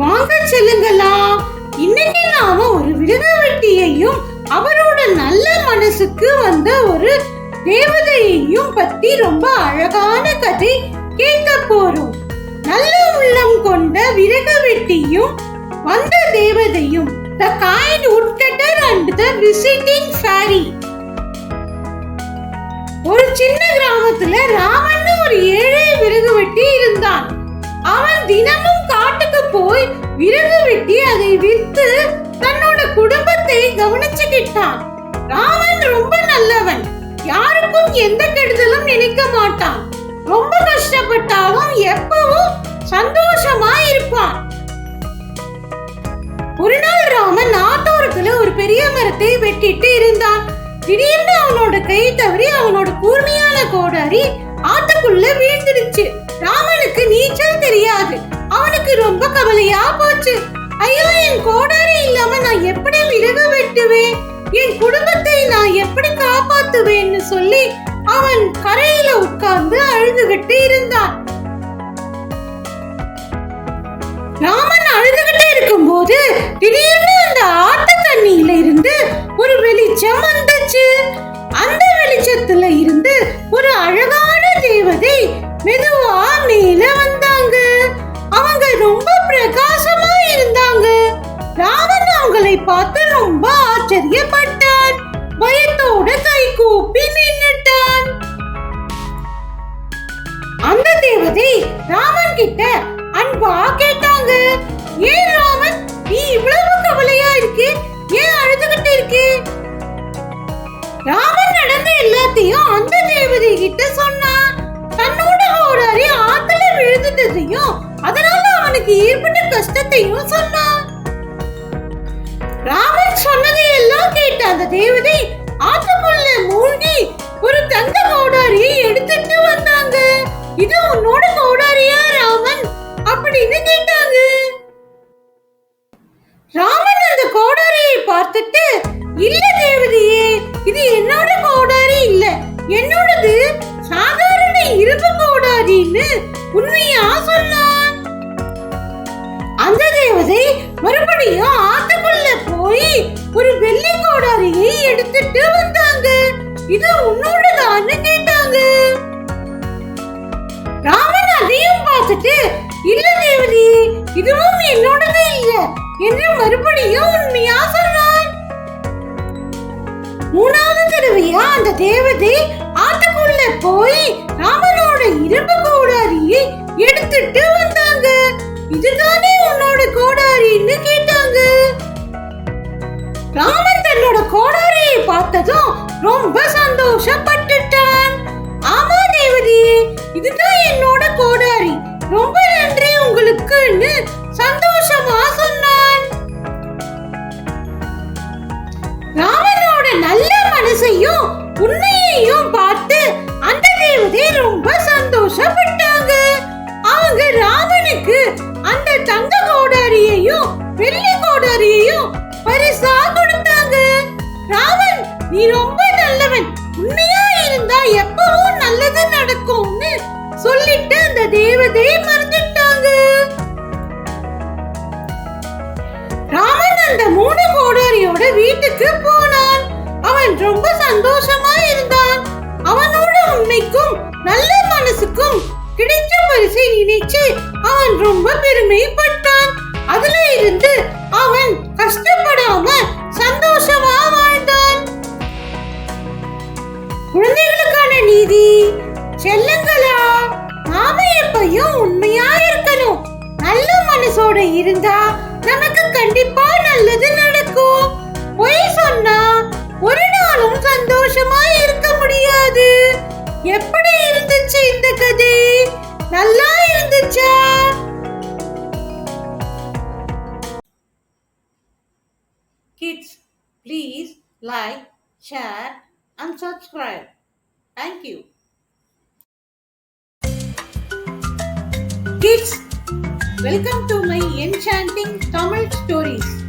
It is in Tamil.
வாங்க செல்லுங்களா. இன்னைக்கு நாம ஒரு விடுகவெட்டியையும் அவரோட நல்ல மனசுக்கு வந்த ஒரு தேவதையையும் பத்தி ரொம்ப அழகான கதை கேட்க போறோம். நல்ல உள்ளம் கொண்ட விறகவெட்டியும் வந்த தேவதையும் the kind woodcutter and the visiting fairy ஒரு சின்ன கிராமத்துல ராமன் ஒரு ஏழை விறகு வெட்டி விறகு வெட்டி அதை விற்று தன்னோட குடும்பத்தை கவனிச்சுக்கிட்டான் ராமன் ரொம்ப நல்லவன். யாருக்கும் எந்த கெடுதலும் நினைக்க மாட்டான். ரொம்ப கஷ்டப்பட்டாலும் எப்பவும் சந்தோஷமா இருப்பான். ஒரு நாள் ராமன் நாட்டோரத்துல ஒரு பெரிய மரத்தை வெட்டிட்டு இருந்தான். திடீர்னு அவனோட கை தவறி அவனோட கூர்மையான கோடாரி ஆத்துக்குள்ள வீழ்ந்துடுச்சு. ராமனுக்கு நீச்சல் தெரியாது. அவனுக்கு ரொம்ப கவலையா போச்சு. ஐயோ என் கோடாரி இல்லாம நான் எப்படி விறகு வெட்டுவேன்? என் குடும்பத்தை நான் எப்படி காப்பாத்துவேன்னு சொல்லி அவன் கரையில உட்கார்ந்து அழுதுகிட்டு இருந்தான். ராமன் அழுதுகிட்டே இருக்கும் போது திடீர்னு அந்த ஆத்து தண்ணியில இருந்து ஒரு வெளிச்சம் வந்துச்சு. பார்த்து ரொம்ப ஆச்சரியப்பட்டான். பயத்தோட கை கூப்பி நின்னுட்டான். அந்த தேவதை ராமன் கிட்ட அன்பா கேட்டாங்க. ஏன் ராமன் நீ இவ்வளவு கவலையா இருக்கு? ஏன் அழுதுகிட்டு இருக்கு? ராமன் நடந்த எல்லாத்தையும் அந்த தேவதை கிட்ட சொன்னான் தன்னோட கோடாரி ஆத்துல விழுந்துட்டதையும் அதனால அவனுக்கு ஏற்பட்ட கஷ்டத்தையும் சொன்னான் ராமன் சொன்னதை எல்லாம் கேட்ட அந்த தேவதை ஆத்துக்குள்ள மூழ்கி ஒரு தங்க கோடாரியை எடுத்துட்டு வந்தாங்க. இது உன்னோட கோடாரியா ராமன்? அப்படின்னு கேட்டாங்க. ராமன் அந்த கோடாரியை பார்த்துட்டு இல்ல தேவதையே இது என்னோட கோடாரி இல்ல. என்னோடது சாதாரண இரும்பு இதுவும் என்னோடது இல்ல. என்று மறுபடியும் உண்மையா சொன்னான் மூணாவது தடவையா அந்த தேவதை ஆத்துக்குள்ள போய் ராமனோட இரும்பு கோடாரியை எடுத்துட்டு வந்தாங்க. இதுதானே உன்னோட கோடாரின்னு கேட்டாங்க. ராமன் தன்னோட கோடாரியை பார்த்ததும் ரொம்ப சந்தோஷப்பட்டுட்டான். ஆமா தேவதி இதுதான் என்னோட கோடாரி. ரொம்ப Anne கிடைச்ச நினைச்சு அவன் ரொம்ப பெருமைப்பட்டான். அதுல இருந்து அவன் கஷ்டப்படாம சந்தோஷமா வாழ்ந்தான். குழந்தைகளுக்கான நீதி செல்லுங்களா? நாம எப்பயும் உண்மையா இருக்கணும். நல்ல மனசோட இருந்தா நமக்கு கண்டிப்பா நல்லது நடக்கும். பொய் சொன்னா ஒரு நாளும் சந்தோஷமா இருக்க முடியாது. எப்படி நல்லா இருந்துச்சா Kids, please like, share and subscribe. Thank you. Kids, welcome to my enchanting Tamil stories.